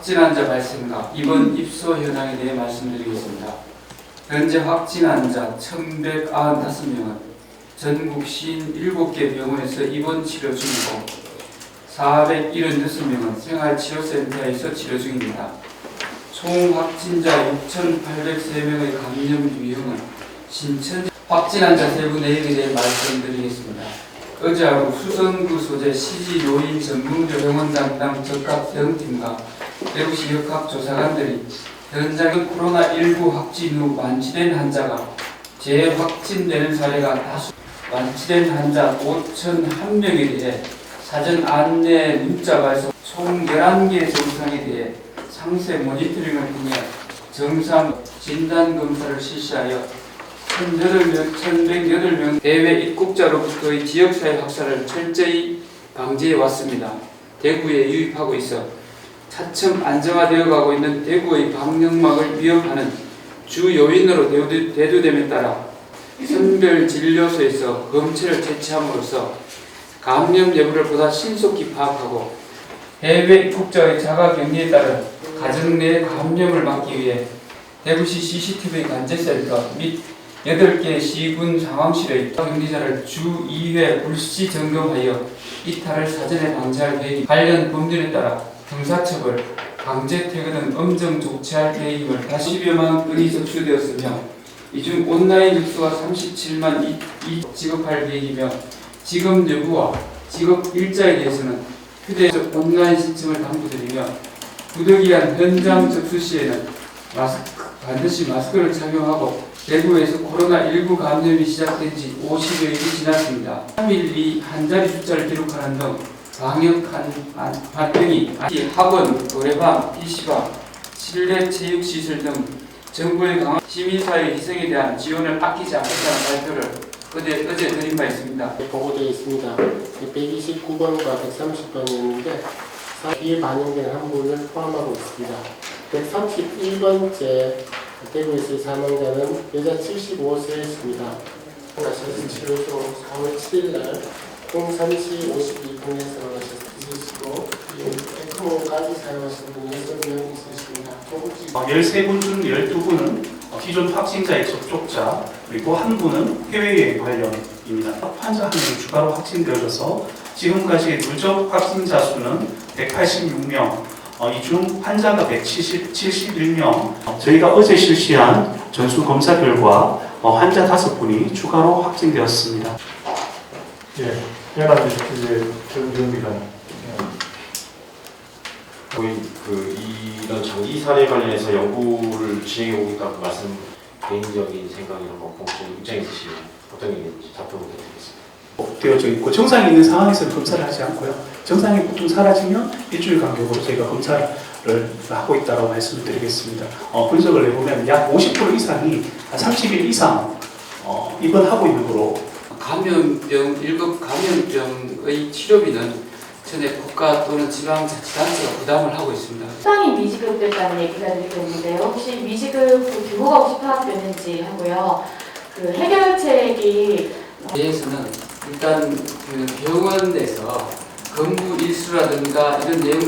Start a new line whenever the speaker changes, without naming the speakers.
확진 환자 발생과 입원 입소 현황에 대해 말씀드리겠습니다. 현재 확진 환자 1,195명은 전국 57개 병원에서 입원 치료 중이고 476명은 생활치료센터에서 치료 중입니다. 총 확진자 6,803명의 감염 유형은 신천 확진 환자 세부 내역에 대해 말씀드리겠습니다. 어제 하루 수성구 소재 CG 요인 전문교 병원 담당 적합 대응팀과 대구시 역학 조사관들이 현장의 코로나19 확진 후 완치된 환자가 재확진되는 사례가 다수 완치된 환자 5,001명에 대해 사전 안내 문자가 있어 총 11개 증상에 대해 상세 모니터링을 통해 정상 진단 검사를 실시하여 1,800명, 1,108명 해외 입국자로부터의 지역사회 확산을 철저히 방지해 왔습니다. 대구에 유입하고 있어 차츰 안정화되어 가고 있는 대구의 방역망을 위협하는 주 요인으로 대두- 대두됨에 따라 선별 진료소에서 검체를 채취함으로써 감염 여부를 보다 신속히 파악하고 해외 입국자의 자가 격리에 따른 가정 내 감염을 막기 위해 대구시 CCTV 관제센터 및 8개 시군 상황실의 격리자를 주 2회 불시 점검하여 이탈을 사전에 방지할 계획 관련 법률에 따라 형사처벌, 강제 퇴근은 엄정 조치할 계획임을 다시 10여만 건이 접수되었으며 이 중 온라인 접수가 37만 이, 이 지급할 계획이며 지급 여부와 지급 일자에 대해서는 휴대적 온라인 신청을 당부드리며 부득이한 현장 접수 시에는 마스크, 반드시 마스크를 착용하고 대구에서 코로나19 감염이 시작된 지 50여일이 지났습니다. 3.12 한자리 숫자를 기록하는 등 방역 한, 한, 활동이 학원, 노래방, PC방, 실내 체육시설 등 정부의 강한 시민사회 희생에 대한 지원을 아끼지 않겠다는 발표를 어제, 어제 드린 바 있습니다.
보고되어 있습니다. 129번과 130번이었는데 사기에 반영된 한분을 포함하고 있습니다. 131번째 대구에서의 사망자는 여자 75세였습니다. 가셔서 치료소 4월 7일 날 03시 52분에 사망하셨으시고 에크모까지 사용하시는 분이 6명 있으십니다. 조국지
13분 중 12분은 기존 확진자의 접촉자 그리고 한 분은 해외여행 관련입니다. 환자 한 명이 추가로 확진되어져서 지금까지 누적 확진자 수는 186명, 어, 이중 환자가 171명, 저희가 어제 실시한 전수 검사 결과 어, 환자 5분이 추가로 확진되었습니다.
예, 연합 이제 정정비관
거의 그 이런 장기 사례 관련해서 연구를 진행해 오고 있다고 말씀 개인적인 생각이나 뭐 공적 입장이 있으시면 어떤 게 있는지 답변 부탁드리겠습니다.
되어져 있고 정상이 있는 상황에서는 검사를 하지 않고요. 정상이 보통 사라지면 일주일 간격으로 저희가 검사를 하고 있다고 말씀을 드리겠습니다. 어, 분석을 해보면 약 50% 이상이 30일 이상 어, 입원하고 있는 거로
감염병 1급 감염병의 치료비는 전에 국가 또는 지방자치단체가 부담을 하고 있습니다.
수당이 미지급됐다는 얘기가 들리는데요. 혹시 미지급 그 규모가 혹시 파악되는지 하고요. 그 해결책이
대해서는 일단 그 병원에서 근무 일수라든가 이런 내용